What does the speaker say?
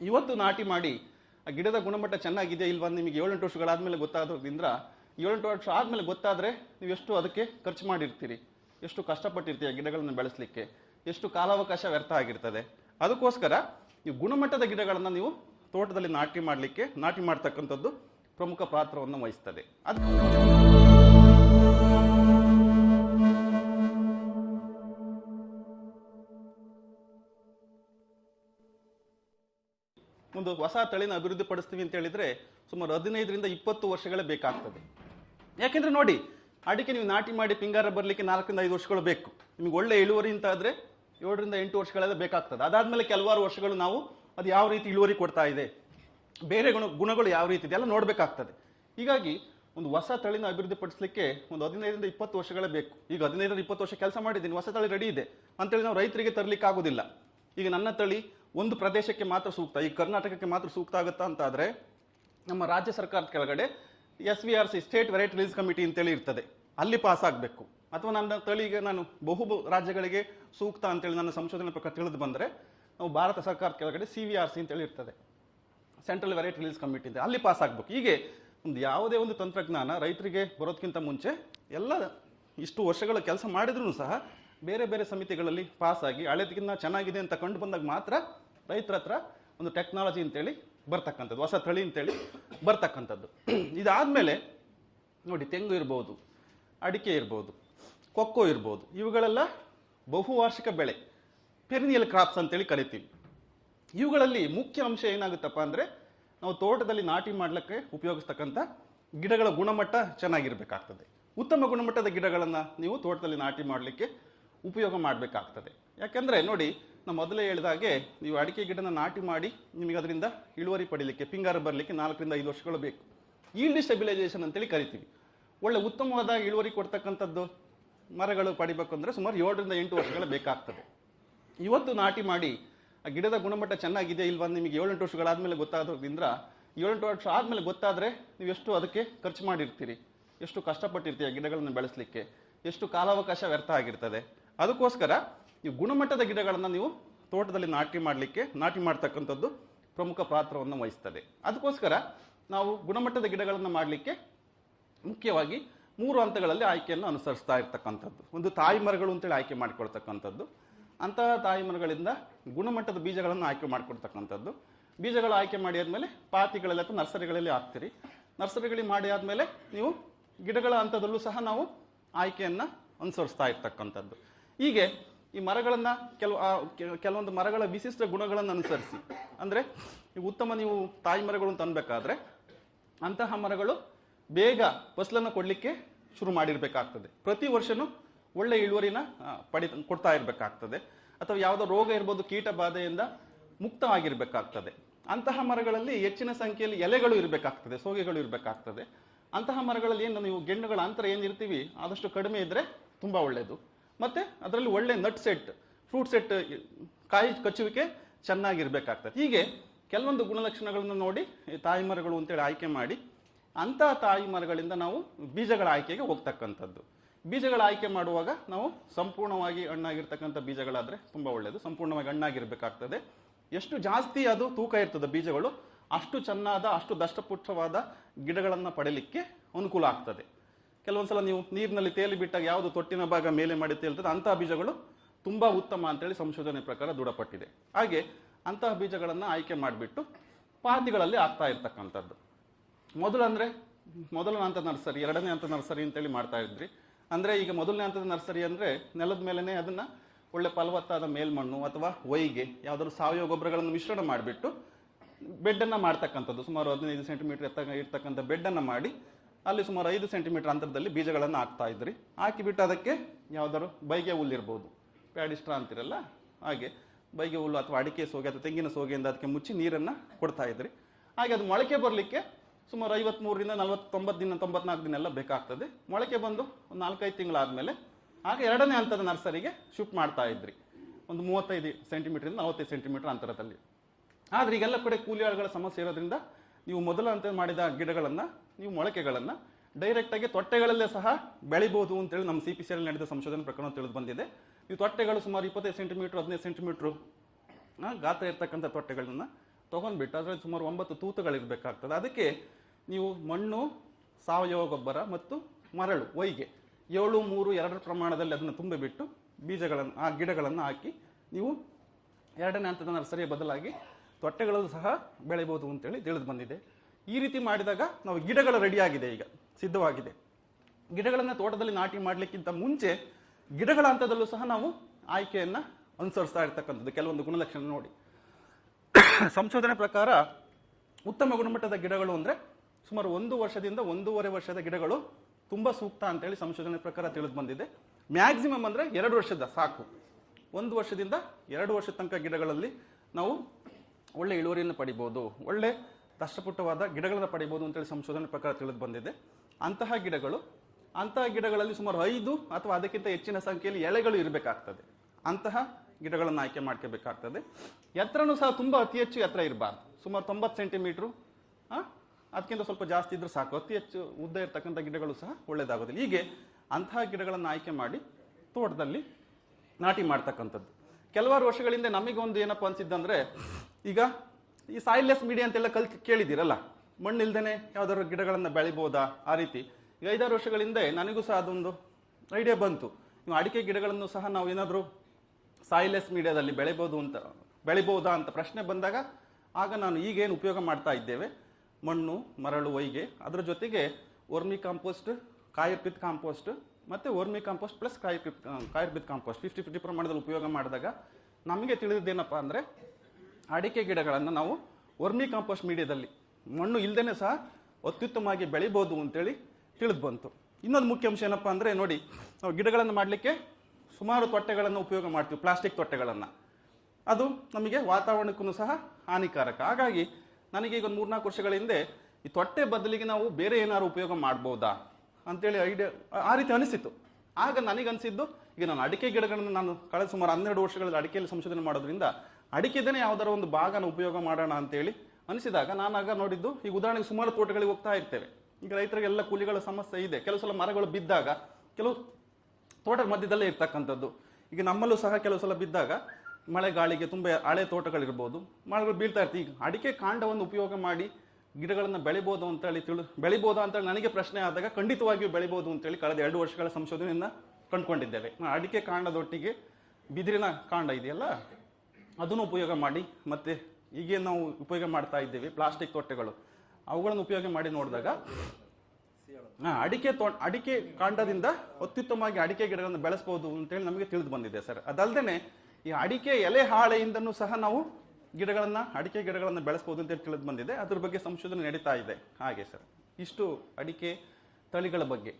ಇವತ್ತು ನಾಟಿ ಮಾಡಿ, ಆ ಗಿಡದ ಗುಣಮಟ್ಟ ಚೆನ್ನಾಗಿದೆ ಇಲ್ವಾ ನಿಮಗೆ ಏಳೆಂಟು ವರ್ಷಗಳಾದ್ಮೇಲೆ ಗೊತ್ತಾದ್ರಿಂದ ಏಳೆಂಟು ವರ್ಷ ಆದಮೇಲೆ ಗೊತ್ತಾದರೆ ನೀವು ಎಷ್ಟು ಅದಕ್ಕೆ ಖರ್ಚು ಮಾಡಿರ್ತೀರಿ? ಎಷ್ಟು ಕಷ್ಟಪಟ್ಟಿರ್ತೀರಿ ಆ ಗಿಡಗಳನ್ನು ಬೆಳೆಸಲಿಕ್ಕೆ? ಎಷ್ಟು ಕಾಲಾವಕಾಶ ವ್ಯರ್ಥ ಆಗಿರ್ತದೆ? ಅದಕ್ಕೋಸ್ಕರ ನೀವು ಗುಣಮಟ್ಟದ ಗಿಡಗಳನ್ನು ನೀವು ತೋಟದಲ್ಲಿ ನಾಟಿ ಮಾಡಲಿಕ್ಕೆ ನಾಟಿ ಮಾಡ್ತಕ್ಕಂಥದ್ದು ಪ್ರಮುಖ ಪಾತ್ರವನ್ನು ವಹಿಸ್ತದೆ. ಅದು ಒಂದು ಹೊಸ ತಳಿನ ಅಭಿವೃದ್ಧಿ ಪಡಿಸ್ತೀವಿ ಅಂತ ಹೇಳಿದ್ರೆ ಸುಮಾರು ಹದಿನೈದರಿಂದ ಇಪ್ಪತ್ತು ವರ್ಷಗಳೇ ಬೇಕಾಗ್ತದೆ. ಯಾಕೆಂದ್ರೆ ನೋಡಿ, ಅಡಿಕೆ ನೀವು ನಾಟಿ ಮಾಡಿ ಪಿಂಗಾರ ಬರಲಿಕ್ಕೆ ನಾಲ್ಕರಿಂದ ಐದು ವರ್ಷಗಳು ಬೇಕು. ನಿಮ್ಗೆ ಒಳ್ಳೆ ಇಳುವರಿ ಅಂತ ಆದ್ರೆ ಏಳರಿಂದ ಎಂಟು ವರ್ಷಗಳೆಲ್ಲ ಬೇಕಾಗ್ತದೆ. ಅದಾದ್ಮೇಲೆ ಕೆಲವಾರು ವರ್ಷಗಳು ನಾವು ಅದು ಯಾವ ರೀತಿ ಇಳುವರಿ ಕೊಡ್ತಾ ಇದೆ, ಬೇರೆ ಗುಣ ಗುಣಗಳು ಯಾವ ರೀತಿ ಇದೆ ಎಲ್ಲ ನೋಡಬೇಕಾಗ್ತದೆ. ಹೀಗಾಗಿ ಒಂದು ಹೊಸ ತಳಿನ ಅಭಿವೃದ್ಧಿ ಪಡಿಸಲಿಕ್ಕೆ ಒಂದು ಹದಿನೈದರಿಂದ ಇಪ್ಪತ್ತು ವರ್ಷಗಳೇ ಬೇಕು. ಈಗ ಹದಿನೈದರಿಂದ ಇಪ್ಪತ್ತು ವರ್ಷ ಕೆಲಸ ಮಾಡಿದ್ದೀನಿ, ಹೊಸ ತಳಿ ರೆಡಿ ಇದೆ. ಅಂತೇಳಿ ನಾವು ರೈತರಿಗೆ ತರಲಿಕ್ಕೆ ಆಗೋದಿಲ್ಲ ಈಗ ನನ್ನ ತಳಿ ಒಂದು ಪ್ರದೇಶಕ್ಕೆ ಮಾತ್ರ ಸೂಕ್ತ, ಈ ಕರ್ನಾಟಕಕ್ಕೆ ಮಾತ್ರ ಸೂಕ್ತ ಆಗುತ್ತಾ ಅಂತ ಆದರೆ ನಮ್ಮ ರಾಜ್ಯ ಸರ್ಕಾರದ ಕೆಳಗಡೆ S V R C state variety release committee ಅಂತೇಳಿ ಇರ್ತದೆ. ಅಲ್ಲಿ ಪಾಸ್ ಆಗಬೇಕು. ಅಥವಾ ನನ್ನ ತಳಿಗೆ ನಾನು ಬಹು ರಾಜ್ಯಗಳಿಗೆ ಸೂಕ್ತ ಅಂತೇಳಿ ನನ್ನ ಸಂಶೋಧನೆ ಪ್ರಕಾರ ತಿಳಿದು ಬಂದರೆ ನಾವು ಭಾರತ ಸರ್ಕಾರದ ಕೆಳಗಡೆ ಸಿ ವಿ ಆರ್ ಸಿ ಅಂತೇಳಿ ಇರ್ತದೆ. ಸೆಂಟ್ರಲ್ ವೆರೈಟಿ ರಿಲೀಸ್ ಕಮಿಟಿ ಅಂತ ಅಲ್ಲಿ ಪಾಸ್ ಆಗಬೇಕು. ಹೀಗೆ ಒಂದು ಯಾವುದೇ ಒಂದು ತಂತ್ರಜ್ಞಾನ ರೈತರಿಗೆ ಬರೋದಕ್ಕಿಂತ ಮುಂಚೆ ಎಲ್ಲ ಇಷ್ಟು ವರ್ಷಗಳ ಕೆಲಸ ಮಾಡಿದ್ರೂ ಸಹ ಬೇರೆ ಬೇರೆ ಸಮಿತಿಗಳಲ್ಲಿ ಪಾಸ್ ಆಗಿ ಹಳೆದಕ್ಕಿಂತ ಚೆನ್ನಾಗಿದೆ ಅಂತ ಕಂಡು ಬಂದಾಗ ಮಾತ್ರ ರೈತರ ಹತ್ರ ಒಂದು ಟೆಕ್ನಾಲಜಿ ಅಂತೇಳಿ ಬರ್ತಕ್ಕಂಥದ್ದು ಹೊಸ ತಳಿ ಅಂತೇಳಿ ಬರ್ತಕ್ಕಂಥದ್ದು. ಇದಾದಮೇಲೆ ನೋಡಿ ತೆಂಗು ಇರ್ಬೋದು ಅಡಿಕೆ ಇರ್ಬೋದು ಕೊಕ್ಕೋ ಇರ್ಬೋದು ಇವುಗಳೆಲ್ಲ ಬಹುವಾರ್ಷಿಕ ಬೆಳೆ ಪೆರಿನಿಯಲ್ ಕ್ರಾಪ್ಸ್ ಅಂತೇಳಿ ಕರಿತೀವಿ. ಇವುಗಳಲ್ಲಿ ಮುಖ್ಯ ಅಂಶ ಏನಾಗುತ್ತಪ್ಪ ಅಂದರೆ ನಾವು ತೋಟದಲ್ಲಿ ನಾಟಿ ಮಾಡಲಿಕ್ಕೆ ಉಪಯೋಗಿಸ್ತಕ್ಕಂಥ ಗಿಡಗಳ ಗುಣಮಟ್ಟ ಚೆನ್ನಾಗಿರಬೇಕಾಗ್ತದೆ. ಉತ್ತಮ ಗುಣಮಟ್ಟದ ಗಿಡಗಳನ್ನು ನೀವು ತೋಟದಲ್ಲಿ ನಾಟಿ ಮಾಡಲಿಕ್ಕೆ ಉಪಯೋಗ ಮಾಡಬೇಕಾಗ್ತದೆ. ಯಾಕೆಂದರೆ ನೋಡಿ ನಾನು ಮೊದಲೇ ಹೇಳಿದಾಗೆ ನೀವು ಅಡಿಕೆ ಗಿಡನ ನಾಟಿ ಮಾಡಿ ನಿಮಗೆ ಅದರಿಂದ ಇಳುವರಿ ಪಡಿಲಿಕ್ಕೆ, ಪಿಂಗಾರ ಬರಲಿಕ್ಕೆ ನಾಲ್ಕರಿಂದ ಐದು ವರ್ಷಗಳು ಬೇಕು. ಈಲ್ಡ್ ಸ್ಟೆಬಿಲೈಸೇಷನ್ ಅಂತೇಳಿ ಕರಿತೀವಿ. ಒಳ್ಳೆ ಉತ್ತಮವಾದ ಇಳುವರಿ ಕೊಡ್ತಕ್ಕಂಥದ್ದು ಮರಗಳು ಪಡಿಬೇಕು ಅಂದರೆ ಸುಮಾರು ಏಳರಿಂದ ಎಂಟು ವರ್ಷಗಳು ಬೇಕಾಗ್ತದೆ. ಇವತ್ತು ನಾಟಿ ಮಾಡಿ, ಆ ಗಿಡದ ಗುಣಮಟ್ಟ ಚೆನ್ನಾಗಿದೆ ಇಲ್ವಾ ನಿಮಗೆ ಏಳೆಂಟು ವರ್ಷಗಳಾದಮೇಲೆ ಗೊತ್ತಾಗೋದ್ರಿಂದ ಏಳೆಂಟು ವರ್ಷ ಆದಮೇಲೆ ಗೊತ್ತಾದರೆ ನೀವು ಎಷ್ಟು ಅದಕ್ಕೆ ಖರ್ಚು ಮಾಡಿರ್ತೀರಿ? ಎಷ್ಟು ಕಷ್ಟಪಟ್ಟಿರ್ತೀರಿ ಆ ಗಿಡಗಳನ್ನು ಬೆಳೆಸಲಿಕ್ಕೆ? ಎಷ್ಟು ಕಾಲಾವಕಾಶ ವ್ಯರ್ಥ ಆಗಿರ್ತದೆ? ಅದಕ್ಕೋಸ್ಕರ ನೀವು ಗುಣಮಟ್ಟದ ಗಿಡಗಳನ್ನು ನೀವು ತೋಟದಲ್ಲಿ ನಾಟಿ ಮಾಡಲಿಕ್ಕೆ, ನಾಟಿ ಮಾಡ್ತಕ್ಕಂಥದ್ದು ಪ್ರಮುಖ ಪಾತ್ರವನ್ನು ವಹಿಸ್ತದೆ. ಅದಕ್ಕೋಸ್ಕರ ನಾವು ಗುಣಮಟ್ಟದ ಗಿಡಗಳನ್ನು ಮಾಡಲಿಕ್ಕೆ ಮುಖ್ಯವಾಗಿ ಮೂರು ಹಂತಗಳಲ್ಲಿ ಆಯ್ಕೆಯನ್ನು ಅನುಸರಿಸ್ತಾ ಇರ್ತಕ್ಕಂಥದ್ದು. ಒಂದು ತಾಯಿ ಮರಗಳು ಅಂತೇಳಿ ಆಯ್ಕೆ ಮಾಡಿಕೊಳ್ತಕ್ಕಂಥದ್ದು. ಅಂತಹ ತಾಯಿ ಮರಗಳಿಂದ ಗುಣಮಟ್ಟದ ಬೀಜಗಳನ್ನು ಆಯ್ಕೆ ಮಾಡಿಕೊಡ್ತಕ್ಕಂಥದ್ದು ಬೀಜಗಳು ಆಯ್ಕೆ ಮಾಡಿ ಆದಮೇಲೆ ಪಾತಿಗಳಲ್ಲಿ ಅಥವಾ ನರ್ಸರಿಗಳಲ್ಲಿ ಹಾಕ್ತೀರಿ. ನರ್ಸರಿಗಳಲ್ಲಿ ಮಾಡಿ ಆದಮೇಲೆ ನೀವು ಗಿಡಗಳ ಹಂತದಲ್ಲೂ ಸಹ ನಾವು ಆಯ್ಕೆಯನ್ನು ಅನುಸರಿಸ್ತಾ ಇರ್ತಕ್ಕಂಥದ್ದು. ಹೀಗೆ ಈ ಮರಗಳನ್ನು ಕೆಲವು ಕೆಲವೊಂದು ಮರಗಳ ವಿಶಿಷ್ಟ ಗುಣಗಳನ್ನು ಅನುಸರಿಸಿ. ಅಂದರೆ ಉತ್ತಮ ನೀವು ತಾಯಿ ಮರಗಳು ಅಂತ ಅನ್ಬೇಕಾದ್ರೆ ಅಂತಹ ಮರಗಳು ಬೇಗ ಫಸಲನ್ನು ಕೊಡಲಿಕ್ಕೆ ಶುರು ಮಾಡಿರಬೇಕಾಗ್ತದೆ. ಪ್ರತಿ ವರ್ಷನೂ ಒಳ್ಳೆ ಇಳುವರಿನ ಪಡಿ, ಕೊಡ್ತಾ ಇರಬೇಕಾಗ್ತದೆ. ಅಥವಾ ಯಾವುದೋ ರೋಗ ಇರ್ಬೋದು, ಕೀಟ ಬಾಧೆಯಿಂದ ಮುಕ್ತವಾಗಿರ್ಬೇಕಾಗ್ತದೆ ಅಂತಹ ಮರಗಳಲ್ಲಿ ಹೆಚ್ಚಿನ ಸಂಖ್ಯೆಯಲ್ಲಿ ಎಲೆಗಳು ಇರಬೇಕಾಗ್ತದೆ, ಸೋಗೆಗಳು ಇರಬೇಕಾಗ್ತದೆ. ಅಂತಹ ಮರಗಳಲ್ಲಿ ಏನು, ನೀವು ಗೆಣ್ಣುಗಳ ಅಂತರ ಏನಿರ್ತೀವಿ, ಆದಷ್ಟು ಕಡಿಮೆ ಇದ್ದರೆ ತುಂಬಾ ಒಳ್ಳೆಯದು ಮತ್ತೆ ಅದರಲ್ಲಿ ಒಳ್ಳೆ ನಟ್ ಸೆಟ್ ಫ್ರೂಟ್ ಸೆಟ್ ಕಾಯಿ ಕಚ್ಚುವಿಕೆ ಚೆನ್ನಾಗಿರ್ಬೇಕಾಗ್ತದೆ. ಹೀಗೆ ಕೆಲವೊಂದು ಗುಣಲಕ್ಷಣಗಳನ್ನು ನೋಡಿ ತಾಯಿ ಮರಗಳು ಅಂತೇಳಿ ಆಯ್ಕೆ ಮಾಡಿ ಅಂತ ತಾಯಿ ಮರಗಳಿಂದ ನಾವು ಬೀಜಗಳ ಆಯ್ಕೆಗೆ ಹೋಗ್ತಕ್ಕಂಥದ್ದು. ಬೀಜಗಳ ಆಯ್ಕೆ ಮಾಡುವಾಗ ನಾವು ಸಂಪೂರ್ಣವಾಗಿ ಹಣ್ಣಾಗಿರ್ತಕ್ಕಂಥ ಬೀಜಗಳಾದರೆ ತುಂಬಾ ಒಳ್ಳೆಯದು ಸಂಪೂರ್ಣವಾಗಿ ಹಣ್ಣಾಗಿರ್ಬೇಕಾಗ್ತದೆ. ಎಷ್ಟು ಜಾಸ್ತಿ ಅದು ತೂಕ ಇರ್ತದೆ ಬೀಜಗಳು, ಅಷ್ಟು ಚೆನ್ನಾದ, ಅಷ್ಟು ದಷ್ಟಪುಷ್ಟವಾದ ಗಿಡಗಳನ್ನು ಪಡೆಯಲಿಕ್ಕೆ ಅನುಕೂಲ ಆಗ್ತದೆ. ಕೆಲವೊಂದ್ಸಲ ನೀವು ನೀರಿನಲ್ಲಿ ತೇಲಿ ಬಿಟ್ಟಾಗ ಯಾವುದು ತೊಟ್ಟಿನ ಭಾಗ ಮೇಲೆ ಮಾಡಿ ತೇಲ್ತದೆ ಅಂತಹ ಬೀಜಗಳು ತುಂಬಾ ಉತ್ತಮ ಅಂತೇಳಿ ಸಂಶೋಧನೆ ಪ್ರಕಾರ ದೃಢಪಟ್ಟಿದೆ. ಹಾಗೆ ಅಂತಹ ಬೀಜಗಳನ್ನು ಆಯ್ಕೆ ಮಾಡಿಬಿಟ್ಟು ಪಾತಿಗಳಲ್ಲಿ ಆಗ್ತಾ ಇರ್ತಕ್ಕಂಥದ್ದು. ಮೊದಲು ಅಂದ್ರೆ ಮೊದಲನೇ ಹಂತದ ನರ್ಸರಿ, ಎರಡನೇ ಹಂತದ ನರ್ಸರಿ ಅಂತೇಳಿ ಮಾಡ್ತಾ ಇದ್ರಿ. ಅಂದ್ರೆ ಈಗ ಮೊದಲನೇ ಹಂತದ ನರ್ಸರಿ ಅಂದ್ರೆ ನೆಲದ ಮೇಲೆನೆ ಅದನ್ನ ಒಳ್ಳೆ ಫಲವತ್ತಾದ ಮೇಲ್ಮಣ್ಣು ಅಥವಾ ವೈಗೆ ಯಾವ್ದಾದ್ರು ಸಾವಯವ ಗೊಬ್ಬರಗಳನ್ನು ಮಿಶ್ರಣ ಮಾಡಿಬಿಟ್ಟು ಬೆಡ್ಡನ್ನು ಮಾಡ್ತಕ್ಕಂಥದ್ದು. ಸುಮಾರು ಹದಿನೈದು ಸೆಂಟಿಮೀಟರ್ ಎತ್ತ ಇರ್ತಕ್ಕಂಥ ಬೆಡ್ಡನ್ನು ಮಾಡಿ ಅಲ್ಲಿ ಸುಮಾರು ಐದು ಸೆಂಟಿಮೀಟರ್ ಅಂತರದಲ್ಲಿ ಬೀಜಗಳನ್ನು ಹಾಕ್ತಾ ಇದ್ರಿ. ಹಾಕಿಬಿಟ್ಟು ಅದಕ್ಕೆ ಯಾವ್ದಾದ್ರು ಬೈಗೆ ಹುಲ್ಲಿರ್ಬೋದು ಪ್ಯಾಡಿಸ್ಟ್ರಾ ಅಂತಿರಲ್ಲ? ಹಾಗೆ ಬೈಗೆ ಹುಲ್ಲು ಅಥವಾ ಅಡಿಕೆ ಸೋಗೆ ಅಥವಾ ತೆಂಗಿನ ಸೋಗೆಯಿಂದ ಅದಕ್ಕೆ ಮುಚ್ಚಿ ನೀರನ್ನು ಕೊಡ್ತಾ ಇದ್ರಿ. ಹಾಗೆ ಅದು ಮೊಳಕೆ ಬರಲಿಕ್ಕೆ ಸುಮಾರು ಐವತ್ಮೂರರಿಂದ ನಲವತ್ತೊಂಬತ್ತು ದಿನ, ತೊಂಬತ್ನಾಲ್ಕು ದಿನ ಎಲ್ಲ ಬೇಕಾಗ್ತದೆ. ಮೊಳಕೆ ಬಂದು ಒಂದು ನಾಲ್ಕೈದು ತಿಂಗಳಾದಮೇಲೆ ಆಗ ಎರಡನೇ ಹಂತದ ನರ್ಸರಿಗೆ ಶಿಫ್ಟ್ ಮಾಡ್ತಾ ಇದ್ರಿ. ಒಂದು ಮೂವತ್ತೈದು ಸೆಂಟಿಮೀಟರಿಂದ ನಲವತ್ತೈದು ಸೆಂಟಿಮೀಟರ್ ಅಂತರದಲ್ಲಿ. ಆದರೆ ಈಗೆಲ್ಲ ಕಡೆ ಕೂಲಿ ಆಳುಗಳ ಸಮಸ್ಯೆ ಇರೋದ್ರಿಂದ ನೀವು ಮೊದಲ ಅಂತ ಮಾಡಿದ ಗಿಡಗಳನ್ನು, ನೀವು ಮೊಳಕೆಗಳನ್ನು ಡೈರೆಕ್ಟಾಗಿ ತೊಟ್ಟೆಗಳಲ್ಲೇ ಸಹ ಬೆಳಿಬಹುದು ಅಂತೇಳಿ ನಮ್ಮ ಸಿ ಪಿ ಸಿ ನಡೆದ ಸಂಶೋಧನೆ ಪ್ರಕರಣ ತಿಳಿದು ಬಂದಿದೆ. ಈ ತೊಟ್ಟೆಗಳು ಸುಮಾರು ಇಪ್ಪತ್ತೈದು ಸೆಂಟಿಮೀಟರ್ ಹದಿನೈದು ಸೆಂಟಿಮೀಟರ್ ಗಾತ್ರ ಇರ್ತಕ್ಕಂಥ ತೊಟ್ಟೆಗಳನ್ನು ತೊಗೊಂಡ್ಬಿಟ್ಟು ಅದರಲ್ಲಿ ಸುಮಾರು ಒಂಬತ್ತು ತೂತುಗಳಿರ್ಬೇಕಾಗ್ತದೆ. ಅದಕ್ಕೆ ನೀವು ಮಣ್ಣು, ಸಾವಯವ ಗೊಬ್ಬರ ಮತ್ತು ಮರಳು ಒಯ್ಗೆ ಏಳು, ಮೂರು, ಎರಡರ ಪ್ರಮಾಣದಲ್ಲಿ ಅದನ್ನು ತುಂಬಿಬಿಟ್ಟು ಬೀಜಗಳನ್ನು, ಆ ಗಿಡಗಳನ್ನು ಹಾಕಿ ನೀವು ಎರಡನೇ ಹಂತದ ನರ್ಸರಿಯ ಬದಲಾಗಿ ತೊಟ್ಟೆಗಳಲ್ಲೂ ಸಹ ಬೆಳೆಯಬಹುದು ಅಂತೇಳಿ ತಿಳಿದು ಬಂದಿದೆ. ಈ ರೀತಿ ಮಾಡಿದಾಗ ನಾವು ಗಿಡಗಳು ರೆಡಿಯಾಗಿದೆ ಈಗ, ಸಿದ್ಧವಾಗಿದೆ. ಗಿಡಗಳನ್ನು ತೋಟದಲ್ಲಿ ನಾಟಿ ಮಾಡಲಿಕ್ಕಿಂತ ಮುಂಚೆ ಗಿಡಗಳ ಹಂತದಲ್ಲೂ ಸಹ ನಾವು ಆಯ್ಕೆಯನ್ನು ಅನುಸರಿಸ್ತಾ ಇರ್ತಕ್ಕಂಥದ್ದು, ಕೆಲವೊಂದು ಗುಣಲಕ್ಷಣ ನೋಡಿ. ಸಂಶೋಧನೆ ಪ್ರಕಾರ ಉತ್ತಮ ಗುಣಮಟ್ಟದ ಗಿಡಗಳು ಅಂದ್ರೆ ಸುಮಾರು ಒಂದು ವರ್ಷದಿಂದ ಒಂದೂವರೆ ವರ್ಷದ ಗಿಡಗಳು ತುಂಬಾ ಸೂಕ್ತ ಅಂತೇಳಿ ಸಂಶೋಧನೆ ಪ್ರಕಾರ ತಿಳಿದು ಬಂದಿದೆ. ಮ್ಯಾಕ್ಸಿಮಮ್ ಅಂದ್ರೆ ಎರಡು ವರ್ಷದ ಸಾಕು. ಒಂದು ವರ್ಷದಿಂದ ಎರಡು ವರ್ಷದ ತನಕ ಗಿಡಗಳಲ್ಲಿ ನಾವು ಒಳ್ಳೆ ಇಳುವರಿಯನ್ನು ಪಡಿಬೋದು, ಒಳ್ಳೆ ದಷ್ಟಪುಟ್ಟವಾದ ಗಿಡಗಳನ್ನು ಪಡಿಬೋದು ಅಂತೇಳಿ ಸಂಶೋಧನೆ ಪ್ರಕಾರ ತಿಳಿದು ಬಂದಿದೆ. ಅಂತಹ ಗಿಡಗಳು, ಅಂತಹ ಗಿಡಗಳಲ್ಲಿ ಸುಮಾರು ಐದು ಅಥವಾ ಅದಕ್ಕಿಂತ ಹೆಚ್ಚಿನ ಸಂಖ್ಯೆಯಲ್ಲಿ ಎಲೆಗಳು ಇರಬೇಕಾಗ್ತದೆ. ಅಂತಹ ಗಿಡಗಳನ್ನು ಆಯ್ಕೆ ಮಾಡ್ಕೋಬೇಕಾಗ್ತದೆ. ಎತ್ತರನೂ ಸಹ ತುಂಬಾ ಅತಿ ಹೆಚ್ಚು ಎತ್ತರ ಇರಬಾರ್ದು. ಸುಮಾರು ತೊಂಬತ್ತು ಸೆಂಟಿಮೀಟ್ರು ಅದಕ್ಕಿಂತ ಸ್ವಲ್ಪ ಜಾಸ್ತಿ ಇದ್ರೂ ಸಾಕು. ಅತಿ ಹೆಚ್ಚು ಉದ್ದ ಇರತಕ್ಕಂಥ ಗಿಡಗಳು ಸಹ ಒಳ್ಳೆಯದಾಗೋದಿಲ್ಲ ಹೀಗೆ ಅಂತಹ ಗಿಡಗಳನ್ನು ಆಯ್ಕೆ ಮಾಡಿ ತೋಟದಲ್ಲಿ ನಾಟಿ ಮಾಡ್ತಕ್ಕಂಥದ್ದು. ಕೆಲವಾರು ವರ್ಷಗಳಿಂದ ನಮಗೊಂದು ಏನಪ್ಪ ಅನ್ಸಿದ್ದಂದ್ರೆ ಈಗ ಈ ಸಾಯಿಲ್ಲೆಸ್ ಮೀಡಿಯಾ ಅಂತೆಲ್ಲ ಕಲ್ ಕೇಳಿದ್ದೀರಲ್ಲ? ಮಣ್ಣು ಇಲ್ದೇನೆ ಯಾವ್ದಾದ್ರು ಗಿಡಗಳನ್ನು ಬೆಳಿಬೋದಾ? ಆ ರೀತಿ. ಈಗ ಐದಾರು ವರ್ಷಗಳ ಹಿಂದೆ ನನಗೂ ಸಹ ಅದೊಂದು ಐಡಿಯಾ ಬಂತು. ನೀವು ಅಡಿಕೆ ಗಿಡಗಳನ್ನು ಸಹ ನಾವು ಏನಾದರೂ ಸಾಯಿಲೆಸ್ ಮೀಡಿಯಾದಲ್ಲಿ ಬೆಳಿಬೋದು ಅಂತ, ಬೆಳಿಬೋದಾ ಅಂತ ಪ್ರಶ್ನೆ ಬಂದಾಗ ಆಗ ನಾನು ಈಗೇನು ಉಪಯೋಗ ಮಾಡ್ತಾ ಇದ್ದೇವೆ? ಮಣ್ಣು, ಮರಳು ಒಯ್ಗೆ ಅದರ ಜೊತೆಗೆ ವರ್ಮಿ ಕಾಂಪೋಸ್ಟ್, ಕಾಯರ್ಪಿತ್ ಕಾಂಪೋಸ್ಟ್ ಮತ್ತು vermicompost plus coir pith coir pith compost. Fifty fifty ಪ್ರಮಾಣದಲ್ಲಿ ಉಪಯೋಗ ಮಾಡಿದಾಗ ನಮಗೆ ತಿಳಿದಿದ್ದೇನಪ್ಪ ಅಂದ್ರೆ ಅಡಿಕೆ ಗಿಡಗಳನ್ನು ನಾವು ವರ್ಮಿ ಕಾಂಪೋಸ್ಟ್ ಮೀಡಿಯಾದಲ್ಲಿ ಮಣ್ಣು ಇಲ್ಲದೇ ಸಹ ಅತ್ಯುತ್ತಮವಾಗಿ ಬೆಳಿಬೋದು ಅಂತೇಳಿ ತಿಳಿದು ಬಂತು. ಇನ್ನೊಂದು ಮುಖ್ಯ ಅಂಶ ಏನಪ್ಪಾ ಅಂದರೆ ನೋಡಿ, ನಾವು ಗಿಡಗಳನ್ನು ಮಾಡಲಿಕ್ಕೆ ಸುಮಾರು ತೊಟ್ಟೆಗಳನ್ನು ಉಪಯೋಗ ಮಾಡ್ತೀವಿ, ಪ್ಲಾಸ್ಟಿಕ್ ತೊಟ್ಟೆಗಳನ್ನು. ಅದು ನಮಗೆ ವಾತಾವರಣಕ್ಕೂ ಸಹ ಹಾನಿಕಾರಕ. ಹಾಗಾಗಿ ನನಗೆ ಈಗ ಒಂದು ಮೂರ್ನಾಲ್ಕು ವರ್ಷಗಳ ಹಿಂದೆ ಈ ತೊಟ್ಟೆ ಬದಲಿಗೆ ನಾವು ಬೇರೆ ಏನಾದ್ರು ಉಪಯೋಗ ಮಾಡ್ಬೋದಾ ಅಂತೇಳಿ ಐಡಿಯಾ, ಆ ರೀತಿ ಅನಿಸಿತು ಆಗ ನನಗನ್ಸಿದ್ದು, ಈಗ ನಾನು ಅಡಿಕೆ ಗಿಡಗಳನ್ನು ನಾನು ಕಳೆದ ಸುಮಾರು ಹನ್ನೆರಡು ವರ್ಷಗಳಲ್ಲಿ ಅಡಿಕೆಯಲ್ಲಿ ಸಂಶೋಧನೆ ಮಾಡೋದ್ರಿಂದ ಅಡಿಕೆದೇನೆ ಯಾವ್ದಾರ ಒಂದು ಭಾಗನ ಉಪಯೋಗ ಮಾಡೋಣ ಅಂತೇಳಿ ಅನಿಸಿದಾಗ ನಾನಾಗ ನೋಡಿದ್ದು ಈಗ ಉದಾಹರಣೆಗೆ ಸುಮಾರು ತೋಟಗಳಿಗೆ ಹೋಗ್ತಾ ಇರ್ತೇವೆ. ಈಗ ರೈತರಿಗೆಲ್ಲ ಕೂಲಿಗಳ ಸಮಸ್ಯೆ ಇದೆ. ಕೆಲವು ಸಲ ಮರಗಳು ಬಿದ್ದಾಗ, ಕೆಲವು ತೋಟದ ಮಧ್ಯದಲ್ಲೇ ಇರ್ತಕ್ಕಂಥದ್ದು. ಈಗ ನಮ್ಮಲ್ಲೂ ಸಹ ಕೆಲವು ಸಲ ಬಿದ್ದಾಗ ಮಳೆ ಗಾಳಿಗೆ ತುಂಬ ಹಳೆ ತೋಟಗಳಿರ್ಬೋದು, ಮರಗಳು ಬೀಳ್ತಾ ಇರ್ತೀವಿ. ಈಗ ಅಡಿಕೆ ಕಾಂಡವನ್ನು ಉಪಯೋಗ ಮಾಡಿ ಗಿಡಗಳನ್ನು ಬೆಳಿಬೋದು ಅಂತೇಳಿ ತಿಳಿ, ಬೆಳಿಬೋದಾ ಅಂತೇಳಿ ನನಗೆ ಪ್ರಶ್ನೆ ಆದಾಗ ಖಂಡಿತವಾಗಿಯೂ ಬೆಳಿಬೋದು ಅಂತೇಳಿ ಕಳೆದ ಎರಡು ವರ್ಷಗಳ ಸಂಶೋಧನೆಯನ್ನು ಕಂಡುಕೊಂಡಿದ್ದೇವೆ. ಅಡಿಕೆ ಕಾಂಡದೊಟ್ಟಿಗೆ ಬಿದಿರಿನ ಕಾಂಡ ಇದೆಯಲ್ಲ? ಅದನ್ನು ಉಪಯೋಗ ಮಾಡಿ ಮತ್ತೆ ಈಗೇನು ನಾವು ಉಪಯೋಗ ಮಾಡ್ತಾ ಇದ್ದೀವಿ ಪ್ಲಾಸ್ಟಿಕ್ ತೊಟ್ಟೆಗಳು. ಅವುಗಳನ್ನು ಉಪಯೋಗ ಮಾಡಿ ನೋಡಿದಾಗ ಅಡಿಕೆ ತೋ, ಅಡಿಕೆ ಕಾಂಡದಿಂದ ಅತ್ಯುತ್ತಮವಾಗಿ ಅಡಿಕೆ ಗಿಡಗಳನ್ನು ಬೆಳೆಸಬಹುದು ಅಂತೇಳಿ ನಮಗೆ ತಿಳಿದು ಬಂದಿದೆ ಸರ್. ಅದಲ್ದೇನೆ ಈ ಅಡಿಕೆ ಎಲೆ ಹಾಳೆಯಿಂದನೂ ಸಹ ನಾವು ಗಿಡಗಳನ್ನು, ಅಡಿಕೆ ಗಿಡಗಳನ್ನು ಬೆಳೆಸಬಹುದು ಅಂತೇಳಿ ತಿಳಿದು ಬಂದಿದೆ. ಅದ್ರ ಬಗ್ಗೆ ಸಂಶೋಧನೆ ನಡೀತಾ ಇದೆ. ಹಾಗೆ ಸರ್. ಇಷ್ಟು ಅಡಿಕೆ ತಳಿಗಳ ಬಗ್ಗೆ.